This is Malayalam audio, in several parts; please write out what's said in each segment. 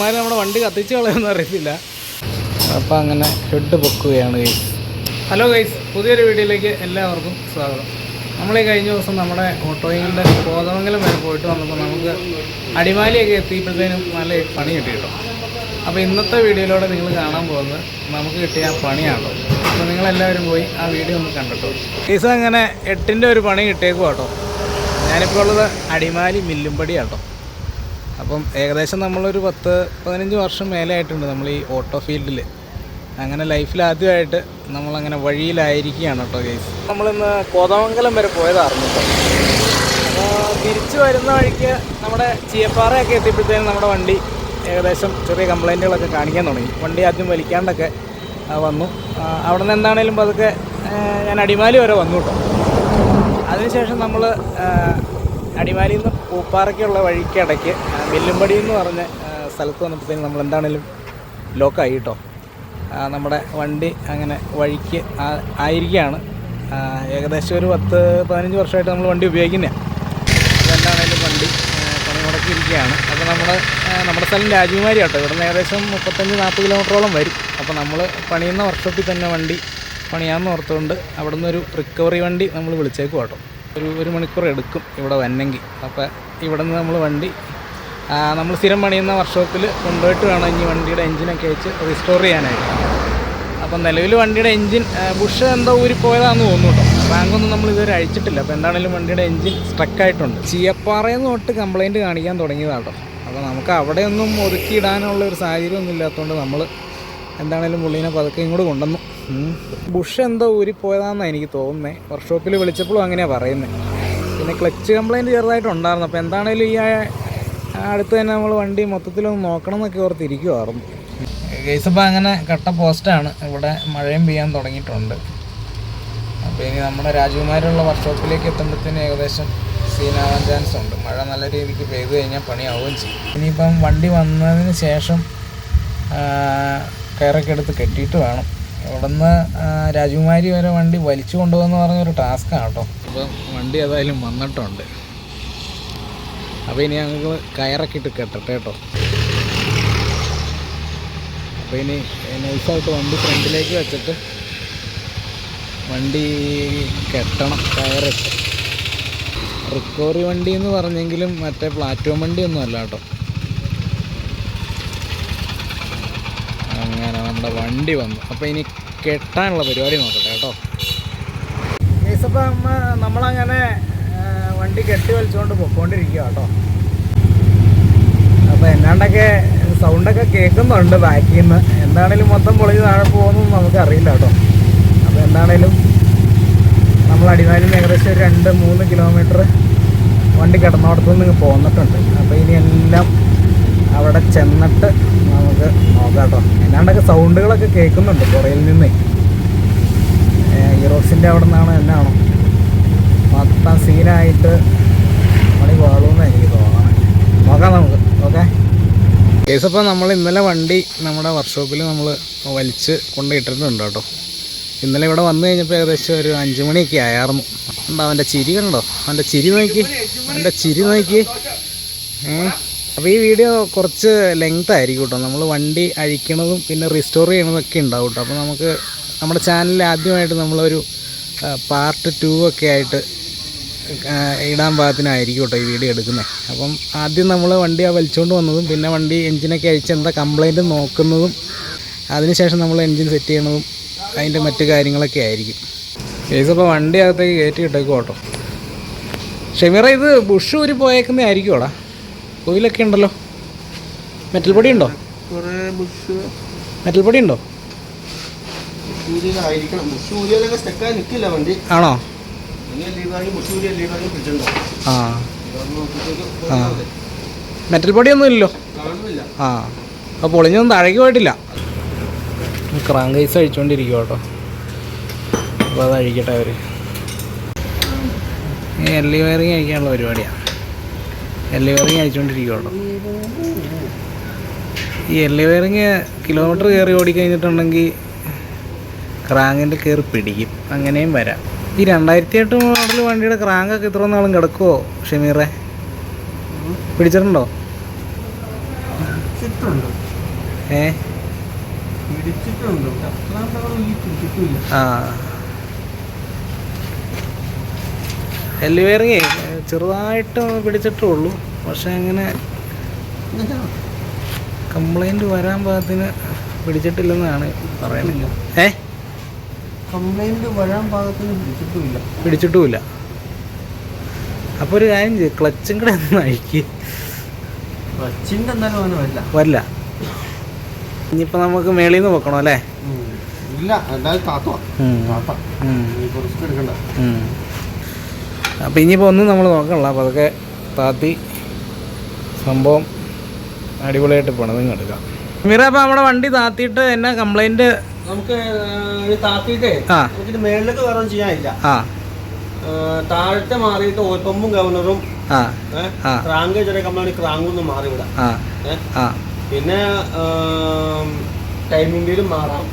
ഇവന്മാർ നമ്മുടെ വണ്ടി കത്തിച്ച് കളയൊന്നും അറിയത്തില്ല. അപ്പോൾ അങ്ങനെ ഹെഡ് പൊക്കുകയാണ് ഗൈസ് ഹലോ ഗൈസ് പുതിയൊരു വീഡിയോയിലേക്ക് എല്ലാവർക്കും സ്വാഗതം. നമ്മൾ ഈ കഴിഞ്ഞ ദിവസം നമ്മുടെ ഓട്ടോയിങ്ങളുടെ കോതമംഗലം വരെ പോയിട്ട് വന്നപ്പോൾ നമുക്ക് അടിമാലിയൊക്കെ എത്തിയപ്പോഴത്തേനും നല്ല പണി കിട്ടി കേട്ടോ. അപ്പോൾ ഇന്നത്തെ വീഡിയോയിലൂടെ നിങ്ങൾ കാണാൻ പോകുന്നത് നമുക്ക് കിട്ടിയ ആ പണിയാണല്ലോ. അപ്പോൾ നിങ്ങളെല്ലാവരും പോയി ആ വീഡിയോ ഒന്ന് കണ്ടിട്ടോ. ദിവസം അങ്ങനെ എട്ടിന്റെ ഒരു പണി കിട്ടിയേക്കും കേട്ടോ. ഞാനിപ്പോൾ ഉള്ളത് അടിമാലി മില്ലുംപടി കേട്ടോ. അപ്പം ഏകദേശം നമ്മളൊരു പത്ത് പതിനഞ്ച് വർഷം മേലെ ആയിട്ടുണ്ട് നമ്മൾ ഈ ഓട്ടോ ഫീൽഡിൽ. അങ്ങനെ ലൈഫിൽ ആദ്യമായിട്ട് നമ്മളങ്ങനെ വഴിയിലായിരിക്കുകയാണ് കേട്ടോ കേസ് നമ്മളിന്ന് കോതമംഗലം വരെ പോയതായിരുന്നു തിരിച്ചു വരുന്ന വഴിക്ക് നമ്മുടെ ചീയപ്പാറയൊക്കെ എത്തിയപ്പോഴത്തേനും നമ്മുടെ വണ്ടി ഏകദേശം ചെറിയ കംപ്ലൈന്റുകളൊക്കെ കാണിക്കാൻ തുടങ്ങി. വണ്ടി ആദ്യം വലിക്കാണ്ടൊക്കെ വന്നു. അവിടെ നിന്ന് എന്താണേലും പതുക്കെ ഞാൻ അടിമാലി വരെ വന്നു കേട്ടോ. അതിനുശേഷം നമ്മൾ അടിമാലിയിൽ നിന്ന് പൂപ്പാറയ്ക്കുള്ള വഴിക്കിടയ്ക്ക് മില്ലുംപടി എന്ന് പറഞ്ഞ സ്ഥലത്ത് വന്നപ്പോഴത്തേക്കും നമ്മൾ എന്താണേലും ലോക്കായി കേട്ടോ. നമ്മുടെ വണ്ടി അങ്ങനെ വഴിക്ക് ആയിരിക്കുകയാണ് ഏകദേശം ഒരു പത്ത് പതിനഞ്ച് വർഷമായിട്ട് നമ്മൾ വണ്ടി ഉപയോഗിക്കുന്നതാണ് എന്താണേലും വണ്ടി പണി മുടക്കിയിരിക്കുകയാണ് അപ്പോൾ നമ്മൾ നമ്മുടെ സ്ഥലം രാജകുമാരി കേട്ടോ. ഇവിടെ നിന്ന് ഏകദേശം മുപ്പത്തഞ്ച് നാൽപ്പത് കിലോമീറ്ററോളം വരും. അപ്പോൾ നമ്മൾ പണിയുന്ന വർക്ക്ഷോപ്പിൽ തന്നെ വണ്ടി പണിയാമെന്ന് ഓർത്തുകൊണ്ട് അവിടെ ഒരു റിക്കവറി വണ്ടി നമ്മൾ വിളിച്ചേക്കും കേട്ടോ. ഒരു ഒരു മണിക്കൂർ എടുക്കും ഇവിടെ വന്നെങ്കിൽ അപ്പോൾ ഇവിടെ നിന്ന് നമ്മൾ വണ്ടി നമ്മൾ സ്ഥിരം പണിയുന്ന വർക്ക്ഷോപ്പിൽ കൊണ്ടുപോയിട്ട് വേണം ഇനി വണ്ടിയുടെ എഞ്ചിനൊക്കെ വെച്ച് റിസ്റ്റോർ ചെയ്യാനായിട്ട്. അപ്പം നിലവിൽ വണ്ടിയുടെ എഞ്ചിൻ ബുഷ് എന്തോ ഊരിപ്പോയതാണെന്ന് തോന്നുന്നു കേട്ടോ. റാങ്കൊന്നും നമ്മൾ ഇതുവരെ അഴിച്ചിട്ടില്ല. അപ്പോൾ എന്താണെങ്കിലും വണ്ടിയുടെ എഞ്ചിൻ സ്ട്രക്കായിട്ടുണ്ട് ചീയപ്പാറയിൽ നിന്ന് തൊട്ട് കംപ്ലയിന്റ് കാണിക്കാൻ തുടങ്ങിയതാട്ടോ അപ്പോൾ നമുക്ക് അവിടെയൊന്നും ഒതുക്കിയിടാനുള്ള ഒരു സാഹചര്യമൊന്നും ഇല്ലാത്തതുകൊണ്ട് നമ്മൾ എന്താണേലും പുള്ളീനെ പതുക്കെ ഇങ്ങോട്ട് കൊണ്ടുവന്നു. ബുഷ് എന്തോ ഊരിപ്പോയതാണെന്നാണ് എനിക്ക് തോന്നുന്നത് വർക്ക്ഷോപ്പിൽ വിളിച്ചപ്പോഴും അങ്ങനെയാണ് പറയുന്നത് പിന്നെ ക്ലച്ച് കംപ്ലയിന്റ് ചെറുതായിട്ടുണ്ടായിരുന്നു. അപ്പോൾ എന്താണേലും ഈ അടുത്ത് തന്നെ നമ്മൾ വണ്ടി മൊത്തത്തിലൊന്ന് നോക്കണം എന്നൊക്കെ ഓർത്തിരിക്കുമായിരുന്നു കേസ് അപ്പോൾ അങ്ങനെ കട്ട പോസ്റ്റാണ്. ഇവിടെ മഴയും പെയ്യാൻ തുടങ്ങിയിട്ടുണ്ട്. അപ്പോൾ ഇനി നമ്മുടെ രാജകുമാരിയുള്ള വർക്ക്ഷോപ്പിലേക്ക് എത്തുമ്പോഴത്തേന് ഏകദേശം സീനാവാൻ ചാൻസ് ഉണ്ട്. മഴ നല്ല രീതിക്ക് പെയ്തു കഴിഞ്ഞാൽ പണിയാവുകയും ചെയ്യും. ഇനിയിപ്പം വണ്ടി വന്നതിന് ശേഷം കയറൊക്കെ എടുത്ത് കെട്ടിയിട്ട് വേണം. ഇവിടുന്ന് ആ, രാജകുമാരി വരെ വണ്ടി വലിച്ചു കൊണ്ടുപോകുന്ന പറഞ്ഞൊരു ടാസ്ക്കാണ് കേട്ടോ. അപ്പം വണ്ടി ഏതായാലും വന്നിട്ടുണ്ട്. അപ്പോൾ ഇനി ഞങ്ങൾ കയറൊക്കെ ഇട്ട് കെട്ടട്ടെ കേട്ടോ. അപ്പോൾ ഇനി നൈസായിട്ട് വണ്ടി ഫ്രണ്ടിലേക്ക് വെച്ചിട്ട് വണ്ടി കെട്ടണം കയറിട്ട്. റിക്കവറി വണ്ടി എന്ന് പറഞ്ഞെങ്കിലും മറ്റേ പ്ലാറ്റ്ഫോം വണ്ടി ഒന്നും അല്ല കേട്ടോ അങ്ങനെ നമ്മുടെ വണ്ടി വന്നു. അപ്പോൾ ഇനി കെട്ടാനുള്ള പരിപാടി നോക്കട്ടെ കേട്ടോ. നമ്മളങ്ങനെ വണ്ടി കെട്ടി വലിച്ചുകൊണ്ട് പൊക്കോണ്ടിരിക്കുക കേട്ടോ. അപ്പോൾ എന്നാണ്ടൊക്കെ സൗണ്ടൊക്കെ കേൾക്കുന്നുണ്ട് ബാക്കിൽ നിന്ന് എന്താണേലും മൊത്തം പൊളിഞ്ഞ് താഴെ പോകുന്നൊന്നും നമുക്കറിയില്ല കേട്ടോ. അപ്പോൾ എന്താണേലും നമ്മൾ അടിമാലിന്ന് ഏകദേശം ഒരു രണ്ട് മൂന്ന് കിലോമീറ്റർ വണ്ടി കിടന്നോടത്തുനിന്ന് പോന്നിട്ടുണ്ട്. അപ്പോൾ ഇനി എല്ലാം അവിടെ ചെന്നിട്ട് നമുക്ക് നോക്കാം കേട്ടോ എന്നാണ്ടൊക്കെ സൗണ്ടുകളൊക്കെ കേൾക്കുന്നുണ്ട് പുറയിൽ നിന്നേ. ഈറോക്സിന്റെ അവിടെ നിന്നാണോ എന്നാണോ മൊത്തം സീനായിട്ട് പണി പാളുമെന്ന് എനിക്ക് തോന്നണം. നോക്കാം നമുക്ക് ഓക്കെ? കേസ് നമ്മൾ ഇന്നലെ വണ്ടി നമ്മുടെ വർക്ക്ഷോപ്പിൽ നമ്മൾ വലിച്ച് കൊണ്ടിട്ടിട്ടുണ്ട് കേട്ടോ. ഇന്നലെ ഇവിടെ വന്നു കഴിഞ്ഞപ്പോൾ ഏകദേശം ഒരു അഞ്ച് മണിയൊക്കെ ആയായിരുന്നു ഉണ്ടോ അവന്റെ ചിരി കണ്ടോ? അവന്റെ ചിരി നോക്കി. അവന്റെ ചിരി നോക്കി. ഏ? അപ്പോൾ ഈ വീഡിയോ കുറച്ച് ലെങ്ത് ആയിരിക്കും കേട്ടോ നമ്മൾ വണ്ടി അഴിക്കണതും പിന്നെ റിസ്റ്റോർ ചെയ്യണതൊക്കെ ഉണ്ടാവും കേട്ടോ അപ്പോൾ നമുക്ക് നമ്മുടെ ചാനലിൽ ആദ്യമായിട്ട് നമ്മളൊരു പാർട്ട് ടു ഒക്കെ ആയിട്ട് ഇടാൻ പാകത്തിനായിരിക്കും കേട്ടോ ഈ വീഡിയോ എടുക്കുന്നത് അപ്പം ആദ്യം നമ്മൾ വണ്ടി ആ വലിച്ചുകൊണ്ട് വന്നതും പിന്നെ വണ്ടി എൻജിനൊക്കെ അഴിച്ച് എന്താ കംപ്ലൈന്റ് നോക്കുന്നതും അതിനുശേഷം നമ്മൾ എൻജിൻ സെറ്റ് ചെയ്യണതും അതിന്റെ മറ്റു കാര്യങ്ങളൊക്കെ ആയിരിക്കും. കേസ് അപ്പോൾ വണ്ടി അകത്തേക്ക് കയറ്റി ഇട്ടേക്കും കേട്ടോ ഷെമിറ ഇത് ബുഷ് ഊരി പോയേക്കുന്നേ ആയിരിക്കുമോടാ കോയിലൊക്കെ ഉണ്ടല്ലോ. മെറ്റൽ പൊടി ഉണ്ടോ മെറ്റൽ പൊടി ഉണ്ടോ ആണോ? ആ. ആ. മെറ്റൽ പൊടിയൊന്നും ഇല്ലല്ലോ? ആ. അപ്പോൾ പൊളിഞ്ഞൊന്നും താഴേക്ക് പോയിട്ടില്ല. ക്രാങ്ക് ഐസ് അഴിച്ചുകൊണ്ടിരിക്കും കേട്ടോ അപ്പോൾ അത് അഴിക്കട്ടെ അവർ ഈ ഇ വയറിങ് അഴിക്കാനുള്ള പരിപാടിയാണ് എല്ലി വയറിങ് ഈ എല്ലി വയറിങ് കിലോമീറ്റർ കയറി ഓടിക്കഴിഞ്ഞിട്ടുണ്ടെങ്കിൽ ക്രാങ്കിന്റെ കയറി പിടിക്കും. അങ്ങനെയും വരാം. ഈ രണ്ടായിരത്തി എട്ട് മോഡൽ വണ്ടിയുടെ ക്രാങ്കൊക്കെ ഇത്ര നാളും കിടക്കുമോ ഷമീറെ? പിടിച്ചിട്ടുണ്ടോ? ഏ? ആ. എല്ലുവേറിങ്ങേ ചെറുതായിട്ട് പിടിച്ചിട്ടേ ഉള്ളൂ പക്ഷെ അങ്ങനെ കംപ്ലൈന്റ് വരാൻ പാകത്തിന് പിടിച്ചിട്ടില്ലെന്നാണ് പറയുന്നത്. ഏ? കംപ്ലൈന്റ് വരാൻ പാകത്തിന് പിടിച്ചിട്ടുമില്ല. പിടിച്ചിട്ടുമില്ല. അപ്പോൾ ഒരു കാര്യം ചെയ്യും ക്ലച്ചും കൂടെ ഒന്ന് അഴിക്ക് ക്ലച്ചിന്റെ എന്തായാലും വരില്ല. വരില്ല. ഇനിയിപ്പോൾ നമുക്ക് മേളിൽ നിന്ന് വെക്കണം അല്ലേ ഇല്ല എന്തായാലും താത്ത. താത്ത. റിസ്ക് എടുക്കണ്ട. അപ്പോൾ ഇനിയിപ്പോൾ ഒന്നും നമ്മൾ നോക്കണില്ല അപ്പോൾ അതൊക്കെ താത്തി സംഭവം അടിപൊളിയായിട്ട് പണിതും എടുക്കാം. മീറ അപ്പോൾ നമ്മുടെ വണ്ടി താത്തിയിട്ട് എന്നാ കംപ്ലൈന്റ് നമുക്ക് താത്തിയിട്ടേ ആ. മേളിലേക്ക് വേറെ ചെയ്യാനില്ല. ആ. താഴത്തെ മാറിയിട്ട് ഓയിൽ പമ്പും ഗവർണറും. ക്രാങ്ക് ചെറിയ കമ്പനി ക്രാങ്കും ഒന്ന് മാറി വിടാം പിന്നെ ടൈമിംഗ് മാറാം.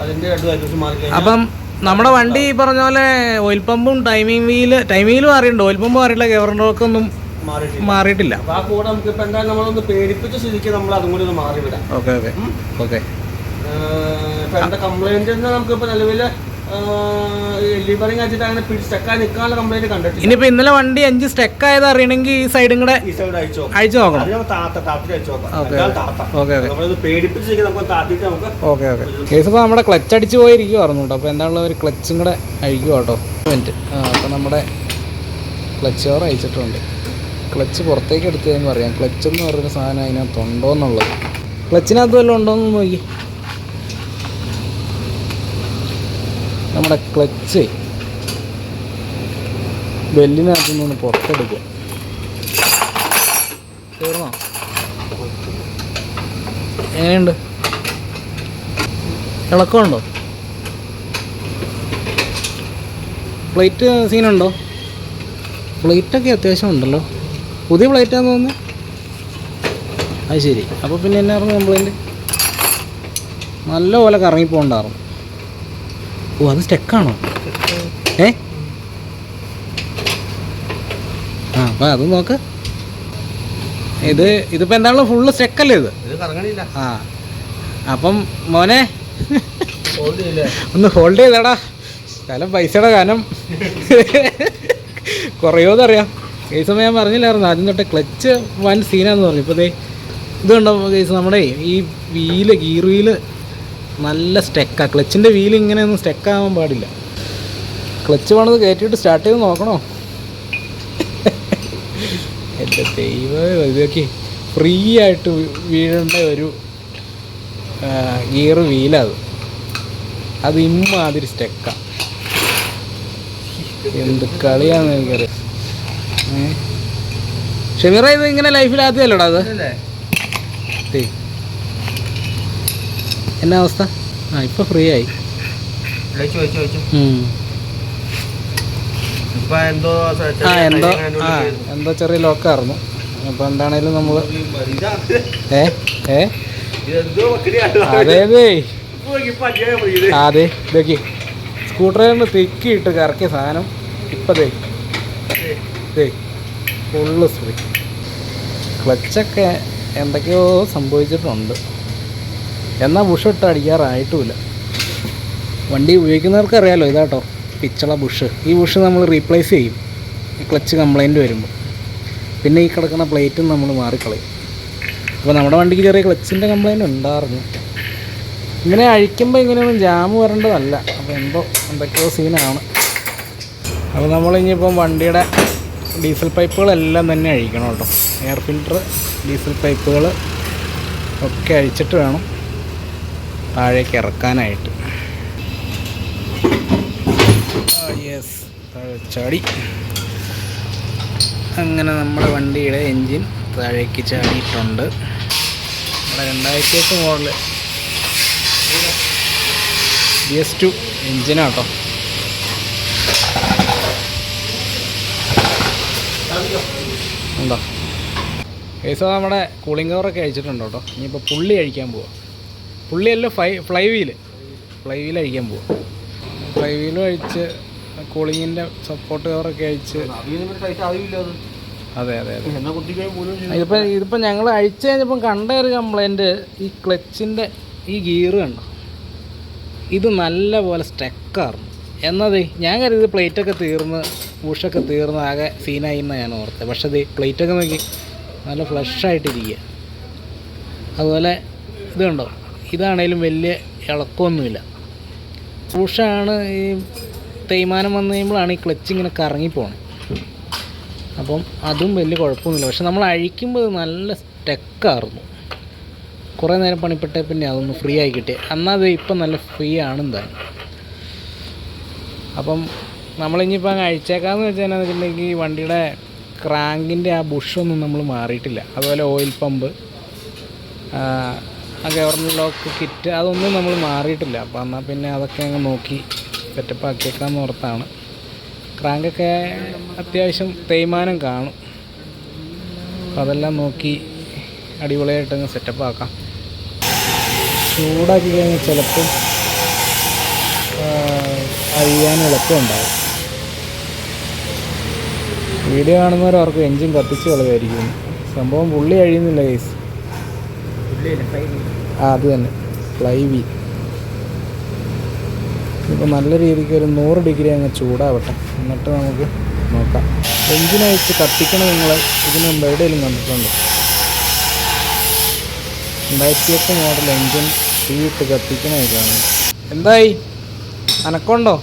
അതിന്റെ രണ്ട് ഐറ്റംസ് മാറി അപ്പം നമ്മുടെ വണ്ടി ഈ പറഞ്ഞ പോലെ ഓയിൽ പമ്പും ടൈമിംഗ് വീൽ ടൈമിംഗ് വീൽ മാറിയിട്ടുണ്ട് ഓയിൽ പമ്പ് ഒന്നും മാറിയിട്ടില്ല. മാറിയിട്ടില്ല. ആ കൂടെ നമുക്ക് ഇപ്പൊ എന്തായാലും നമ്മളൊന്ന് പേടിപ്പിച്ച സ്ഥിതിക്ക് നമ്മൾ അതും കൂടി ഒന്ന് മാറി വിടാം ഓക്കെ ഓക്കെ ഓക്കെ ഇപ്പൊ എന്താ കംപ്ലൈന്റ് നിലവിൽ ലിവറിങ് വെച്ചിട്ട് അങ്ങനെ സ്റ്റക്കായി നിൽക്കാനുള്ള കംപ്ലൈന്റ് കണ്ടിട്ടില്ല. ഇനിയിപ്പോൾ ഇന്നലെ വണ്ടി അഞ്ച് സ്റ്റക്ക് ആയത് അറിയണമെങ്കിൽ ഈ സൈഡും കൂടെ ഈ സൈഡ് അയച്ചോ നോക്കണം. അയച്ചു നോക്കാം. Okay okay. കേസ് ഇപ്പോൾ നമ്മുടെ ക്ലച്ച് അടിച്ചു പോയിരിക്കുവായിരുന്നു കേട്ടോ. അപ്പോൾ എന്താണുള്ള ഒരു ക്ലച്ചും കൂടെ അഴിക്കും കേട്ടോ. മിനിറ്റ് അപ്പോൾ നമ്മുടെ ക്ലച്ച് ഓർ അയച്ചിട്ടുണ്ട് ക്ലച്ച് പുറത്തേക്ക് എടുത്ത് കഴിയുമ്പോൾ അറിയാം ക്ലച്ച് എന്ന് പറയുന്ന സാധനം അതിനകത്തുണ്ടോ എന്നുള്ളത്. ക്ലച്ചിനകത്ത് വല്ലതും ഉണ്ടോയെന്ന് നോക്കി നമ്മുടെ ക്ലച്ച് ബെല്ലിനകത്ത് നിന്ന് പുറത്തെടുക്കുക. തീർന്നോ? എങ്ങനെയുണ്ട്? ഇളക്കമുണ്ടോ? പ്ലേറ്റ് സീനുണ്ടോ പ്ലേറ്റൊക്കെ അത്യാവശ്യം ഉണ്ടല്ലോ. പുതിയ പ്ലേറ്റാന്ന് തോന്നുന്നത് അത് ശരി. അപ്പോൾ പിന്നെ എന്നായിരുന്നു കംപ്ലൈന്റ് നല്ല പോലെ കറങ്ങിപ്പോണ്ടായിരുന്നു ഓ അത് സ്റ്റെക്കാണോ? ഏ? ആ അപ്പം അത് നോക്ക്. ഇത് ഇതിപ്പോൾ എന്താണല്ലോ ഫുള്ള് സ്റ്റെക്കല്ലേ ഇത്? ആ. അപ്പം മോനെ ഒന്ന് ഹോൾഡ് ചെയ്തടാ. സ്ഥലം പൈസയുടെ കാനം. കുറയോന്നറിയാം ഈ സമയം ഞാൻ പറഞ്ഞില്ലായിരുന്നു ആദ്യം തൊട്ട് ക്ലച്ച് വൻ സീനാന്ന് പറഞ്ഞു. ഇപ്പോൾ ദേ ഇത് കണ്ടോ കേസ് നമ്മുടെ ഈ വീൽ ഗീർ വീൽ നല്ല സ്റ്റെക്കാണ് ക്ലച്ചിന്റെ വീൽ ഇങ്ങനെയൊന്നും സ്റ്റെക്കാവാൻ പാടില്ല. ക്ലച്ച് വേണത് കയറ്റിയിട്ട് സ്റ്റാർട്ട് ചെയ്ത് നോക്കണോ? എന്റെ ദൈവം ഇതൊക്കെ ഫ്രീ ആയിട്ട് വീഴേണ്ട ഒരു ഗിയർ വീലത് അത്. ഇമ്മാതിരി സ്റ്റെക്കാ. എന്ത് കളിയാന്ന് എനിക്കറിയാം. ഷെമീറ ഇത് ഇങ്ങനെ ലൈഫിലാദ്യമല്ലോടാ അത്. എന്നാ അവസ്ഥ? ആ ഇപ്പൊ ഫ്രീ ആയി. എന്തോ ആ എന്തോ ആ എന്തോ ചെറിയ ലോക്കായിരുന്നു അപ്പോൾ എന്താണേലും നമ്മൾ ഏ ഏ? അതെ അതെ. ഇതൊക്കെ സ്കൂട്ടറിന് തിക്കിയിട്ട് കറക്കിയ സാധനം ഇപ്പതേ ഫുള്ള് സ്പ്രീ ക്ലച്ചൊക്കെ എന്തൊക്കെയോ സംഭവിച്ചിട്ടുണ്ട്. എന്നാൽ ബുഷിട്ട് അടിക്കാറായിട്ടുമില്ല വണ്ടി ഉപയോഗിക്കുന്നവർക്ക് അറിയാലോ ഇതാട്ടോ പിച്ചള ബുഷ്. ഈ ബുഷ് നമ്മൾ റീപ്ലേസ് ചെയ്യും. ക്ലച്ച് കംപ്ലൈന്റ് വരുമ്പോൾ പിന്നെ ഈ കിടക്കുന്ന പ്ലേറ്റും നമ്മൾ മാറിക്കളയും. അപ്പോൾ നമ്മുടെ വണ്ടിക്ക് ചെറിയ ക്ലച്ചിന്റെ കംപ്ലൈന്റ് ഉണ്ടായിരുന്നു. ഇങ്ങനെ അഴിക്കുമ്പോൾ ഇങ്ങനെയൊന്നും ജാം വരേണ്ടതല്ല. അപ്പോൾ എന്തോ എന്തൊക്കെയോ സീനാണ് അപ്പോൾ നമ്മൾ ഇനിയിപ്പം വണ്ടിയുടെ ഡീസൽ പൈപ്പുകളെല്ലാം തന്നെ അഴിക്കണം കേട്ടോ. എയർ ഫിൽറ്റർ ഡീസൽ പൈപ്പുകൾ ഒക്കെ അഴിച്ചിട്ട് വേണം. താഴേക്ക് ഇറക്കാനായിട്ട്. യെസ് ചാടി. അങ്ങനെ നമ്മുടെ വണ്ടിയുടെ എൻജിൻ താഴേക്ക് ചാടിയിട്ടുണ്ട്. നമ്മുടെ രണ്ടായിരത്തി മോഡൽ ബി എസ് ടു എൻജിനാട്ടോ ഉണ്ടോ? ഏസോ നമ്മുടെ കൂളിംഗ് കവറൊക്കെ അഴിച്ചിട്ടുണ്ട് കേട്ടോ ഇനിയിപ്പോൾ പുള്ളി അഴിക്കാൻ പോവാം. പുള്ളിയല്ല fly flywheel fly wheel അഴിക്കാൻ പോകും ഫ്ലൈ വീൽ അഴിച്ച് കൂളിങ്ങിന്റെ സപ്പോർട്ട് കവറൊക്കെ അഴിച്ച് അത് അതെ അതെ. അതെ ഇതിപ്പോൾ ഇതിപ്പോൾ ഞങ്ങൾ അഴിച്ചു കഴിഞ്ഞപ്പം കണ്ട ഒരു കംപ്ലൈന്റ് ഈ ക്ലച്ചിന്റെ ഈ ഗിയർ കണ്ടോ? ഇത് നല്ല പോലെ സ്റ്റക്കായിരുന്നു എന്നത് ഞാൻ കരുതി പ്ലേറ്റൊക്കെ തീർന്ന് ബുഷൊക്കെ തീർന്ന് ആകെ സീനായി എന്നാണ് ഞാൻ ഓർത്തത്. പക്ഷേ ഇത് പ്ലേറ്റൊക്കെ നോക്കി നല്ല ഫ്ലഷായിട്ടിരിക്കുക അതുപോലെ ഇത് കണ്ടോ? ഇതാണേലും വലിയ ഇളക്കമൊന്നുമില്ല. ബുഷാണ് ഈ തേയ്മാനം വന്നു കഴിയുമ്പോഴാണ് ഈ ക്ലച്ച് ഇങ്ങനെ കറങ്ങിപ്പോണത് അപ്പം അതും വലിയ കുഴപ്പമൊന്നുമില്ല. പക്ഷെ നമ്മൾ അഴിക്കുമ്പോൾ നല്ല സ്റ്റക്കായിരുന്നു കുറേ നേരം പണിപ്പെട്ടേ പിന്നെ അതൊന്ന് ഫ്രീ ആയി കിട്ടി. എന്നാൽ അത് ഇപ്പം നല്ല ഫ്രീ ആണ് എന്തായാലും. അപ്പം നമ്മളിനിയിപ്പോൾ അങ്ങ് അഴിച്ചേക്കാന്ന് വെച്ചാൽ വെച്ചിട്ടുണ്ടെങ്കിൽ ഈ വണ്ടിയുടെ ക്രാങ്കിന്റെ ആ ബുഷൊന്നും നമ്മൾ മാറിയിട്ടില്ല. അതുപോലെ ഓയിൽ പമ്പ് ആ ഗവർണർ ലോക്ക് കിറ്റ് അതൊന്നും നമ്മൾ മാറിയിട്ടില്ല. അപ്പോൾ എന്നാൽ പിന്നെ അതൊക്കെ അങ്ങ് നോക്കി സെറ്റപ്പ് ആക്കിയേക്കാന്ന് ഓർത്താണ്. ക്രാങ്കൊക്കെ അത്യാവശ്യം തേയ്മാനം കാണും. അപ്പം അതെല്ലാം നോക്കി അടിപൊളിയായിട്ട് അങ്ങ് സെറ്റപ്പ് ആക്കാം ചൂടാക്കി കഴിഞ്ഞാൽ ചിലപ്പം അഴിയാൻ എളുപ്പമുണ്ടാവും വീഡിയോ കാണുന്നവർ അവർക്ക് എൻജിൻ കത്തിച്ച് കളയായിരിക്കും സംഭവം പുള്ളി അഴിയുന്നില്ല കേസ് ആ അത് തന്നെ. ഫ്ലൈ വീൽ ഇപ്പോൾ നല്ല രീതിക്ക് ഒരു നൂറ് ഡിഗ്രി അങ്ങ് ചൂടാവട്ടെ. എന്നിട്ട് നമുക്ക് നോക്കാം. അയച്ച് കത്തിക്കണം നിങ്ങൾ ഇതിന് മുമ്പ് എവിടെയെങ്കിലും കണ്ടിട്ടുണ്ട്? രണ്ടായിരത്തി എട്ട് മോഡൽ എഞ്ചിൻ തീയിട്ട് കത്തിക്കണമൊക്കെയാണ് എന്തായി? അനക്കൊണ്ടോ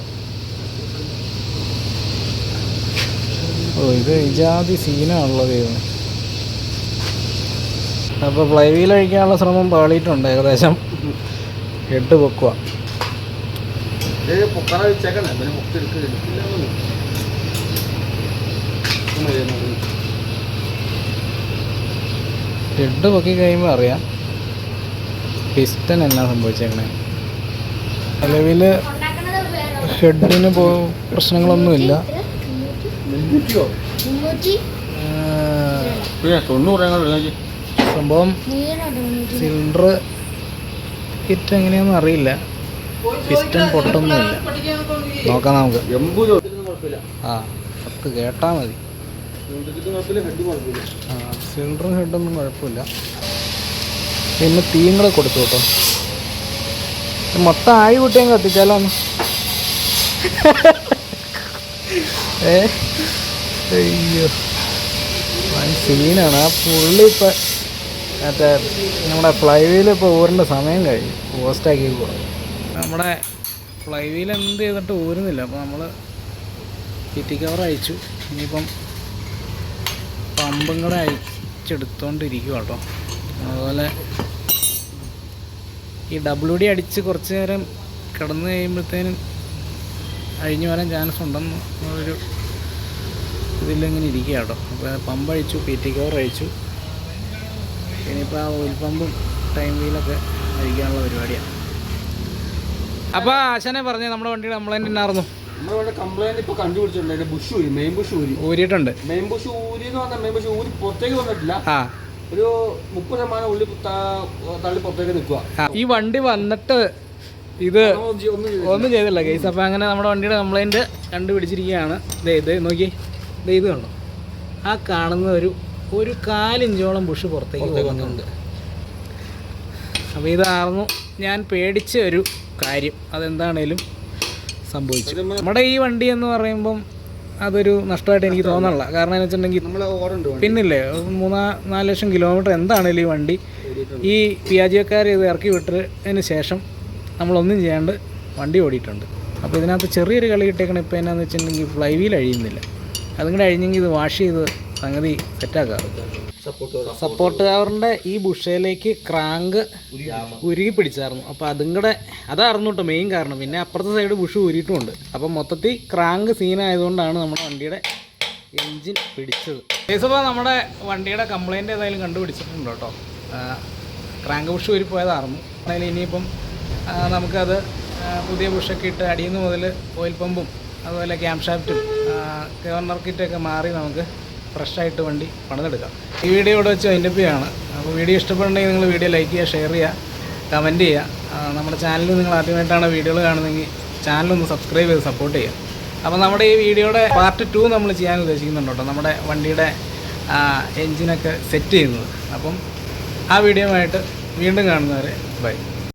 ഓ ഇത് ഇജാതി സീനാണുള്ളത് ഇതിന് അപ്പോൾ ഫ്ലൈ വീൽ അഴിക്കാനുള്ള ശ്രമം പാളിയിട്ടുണ്ട് ഏകദേശം. എട്ട് പൊക്കുക ഹെഡ് പൊക്കി കഴിയുമ്പോൾ അറിയാം. പിസ്റ്റൻ എന്നാ സംഭവിച്ചേക്കണേ. നിലവിൽ ഹെഡിന് പോ പ്രശ്നങ്ങളൊന്നുമില്ല തൊണ്ണൂറ് സംഭവം സിലിണ്ടർ കിറ്റ് എങ്ങനെയാണെന്ന് അറിയില്ല. പിസ്റ്റൺ പൊട്ടൊന്നുമില്ല. നോക്കാം നമുക്ക്. ആ പത്ത് കേട്ടാൽ മതി. ആ സിലിണ്ടറും ഹെഡൊന്നും കുഴപ്പമില്ല. പിന്നെ തീയും കൂടെ കൊടുത്തു കേട്ടോ. മൊത്തം ആയി കുട്ടിയും കത്തിച്ചാലോ ഏ? അയ്യോ. സീനാണ് ആ പുള്ളി ഇപ്പം മറ്റേ നമ്മുടെ ഫ്ലൈ വീൽ ഇപ്പോൾ ഊരേണ്ട സമയം കഴിഞ്ഞു. പോസ്റ്റാക്കി പോകും നമ്മുടെ ഫ്ലൈ വീൽ എന്ത് ചെയ്തിട്ട് ഊരുന്നില്ല. അപ്പോൾ നമ്മൾ പിറ്റി കവർ അയച്ചു ഇനിയിപ്പം പമ്പും കൂടെ അയച്ചെടുത്തോണ്ടിരിക്കുക കേട്ടോ അതുപോലെ ഈ ഡബ്ല്യു ഡി അടിച്ച് കുറച്ച് നേരം കിടന്നു കഴിയുമ്പോഴത്തേനും അഴിഞ്ഞു വരാൻ ചാൻസ് ഉണ്ടെന്ന് ഒരു ഇതിലിങ്ങനെ ഇരിക്കുക കേട്ടോ അപ്പോൾ പമ്പ് അഴിച്ചു പി ടി കവർ അഴിച്ചു. ഇനിയിപ്പോൾ ആ ഓയിൽ പമ്പും ടൈം വീലൊക്കെ അഴിക്കാനുള്ള പരിപാടിയാണ് അപ്പോൾ ആശാനെ പറഞ്ഞു നമ്മുടെ വണ്ടിയുടെ കംപ്ലൈന്റ് ഉണ്ടായിരുന്നു നമ്മളിവിടെ കംപ്ലൈന്റ് ഇപ്പൊ കണ്ടുപിടിച്ചിട്ടുണ്ട്. അതിന്റെ ബുഷ് ഊരി മെയിൻ ബുഷ് ഊരി. ഊരിയിട്ടുണ്ട്. മെയിൻ ബുഷ് ഊരി എന്ന് പറഞ്ഞാൽ മെയിൻ ബുഷ് ഊരി പുറത്തേക്ക് വന്നിട്ടില്ല. ഒരു മുപ്പത് ശതമാനം ഉള്ളി തള്ളി പുറത്തേക്ക് നിൽക്കുക ഈ വണ്ടി വന്നിട്ട് ഇത് ഒന്നും ചെയ്തില്ല. കേസ് അപ്പൊ അങ്ങനെ നമ്മുടെ വണ്ടിയുടെ കംപ്ലൈന്റ് കണ്ടുപിടിച്ചിരിക്കുകയാണ്. ദേ ഇത് നോക്കി ദേ ഇത് കണ്ടോ? ആ കാണുന്ന ഒരു ഒരു കാലിഞ്ചോളം ബുഷ് പുറത്തേക്ക് പോകുന്നുണ്ട്. അപ്പോൾ ഇതായിരുന്നു ഞാൻ പേടിച്ച ഒരു കാര്യം. അതെന്താണേലും സംഭവിച്ചു. നമ്മുടെ ഈ വണ്ടി എന്ന് പറയുമ്പം അതൊരു നഷ്ടമായിട്ട് എനിക്ക് തോന്നണില്ല കാരണം എന്ന് വെച്ചിട്ടുണ്ടെങ്കിൽ. പിന്നില്ലേ? മൂന്നാ നാല് ലക്ഷം കിലോമീറ്റർ എന്താണേലും ഈ വണ്ടി. ഈ പിയാജിയക്കാർ ഇത് ഇറക്കി വിട്ടതിന് ശേഷം നമ്മളൊന്നും ചെയ്യാണ്ട് വണ്ടി ഓടിയിട്ടുണ്ട്. അപ്പോൾ ഇതിനകത്ത് ചെറിയൊരു കളി കിട്ടിയേക്കണം ഇപ്പോൾ എന്നാന്ന് വെച്ചിട്ടുണ്ടെങ്കിൽ ഫ്ലൈ വീൽ അഴിയുന്നില്ല. അതും കൂടെ അഴിഞ്ഞെങ്കിൽ ഇത് വാഷ് ചെയ്ത് സംഗതി സെറ്റാക്കാറ് സപ്പോർട്ട് കവറിന്റെ ഈ ബുഷയിലേക്ക് ക്രാങ്ക് ഉരുകി പിടിച്ചായിരുന്നു. അപ്പോൾ അതും കൂടെ അതായിരുന്നു കേട്ടോ മെയിൻ കാരണം. പിന്നെ അപ്പുറത്തെ സൈഡ് ബുഷ് ഊരിയിട്ടുമുണ്ട്. അപ്പോൾ മൊത്തത്തിൽ ക്രാങ്ക് സീനായതുകൊണ്ടാണ് നമ്മുടെ വണ്ടിയുടെ എൻജിൻ പിടിച്ചത്. കേസപ്പോൾ നമ്മുടെ വണ്ടിയുടെ കംപ്ലൈന്റ് ഏതായാലും കണ്ടുപിടിച്ചിട്ടുണ്ട് കേട്ടോ ക്രാങ്ക് ബുഷ് ഊരി പോയതായിരുന്നു. അതായത് ഇനിയിപ്പം നമുക്കത് പുതിയ ബുഷൊക്കെ ഇട്ട് അടിയിൽ നിന്ന് മുതൽ ഓയിൽ പമ്പും അതുപോലെ ക്യാംഷാഫ്റ്റും ഗവർണർ കിറ്റൊക്കെ മാറി നമുക്ക് ഫ്രഷായിട്ട് വണ്ടി പണിതെടുക്കാം. ഈ വീഡിയോ ഇവിടെ വെച്ച് അതിന്റെ ആണ് അപ്പോൾ വീഡിയോ ഇഷ്ടപ്പെട്ടുണ്ടെങ്കിൽ നിങ്ങൾ വീഡിയോ ലൈക്ക് ചെയ്യുക ഷെയർ ചെയ്യുക കമന്റ് ചെയ്യുക. നമ്മുടെ ചാനലിൽ നിങ്ങൾ ആദ്യമായിട്ടാണ് വീഡിയോകൾ കാണുന്നതെങ്കിൽ ചാനലൊന്ന് സബ്സ്ക്രൈബ് ചെയ്ത് സപ്പോർട്ട് ചെയ്യുക. അപ്പോൾ നമ്മുടെ ഈ വീഡിയോയുടെ പാർട്ട് ടു നമ്മൾ ചെയ്യാൻ ഉദ്ദേശിക്കുന്നുണ്ട് കേട്ടോ. നമ്മുടെ വണ്ടിയുടെ എൻജിനൊക്കെ സെറ്റ് ചെയ്യുന്നത്. അപ്പം ആ വീഡിയോ ആയിട്ട് വീണ്ടും കാണുന്നവരെ ബൈ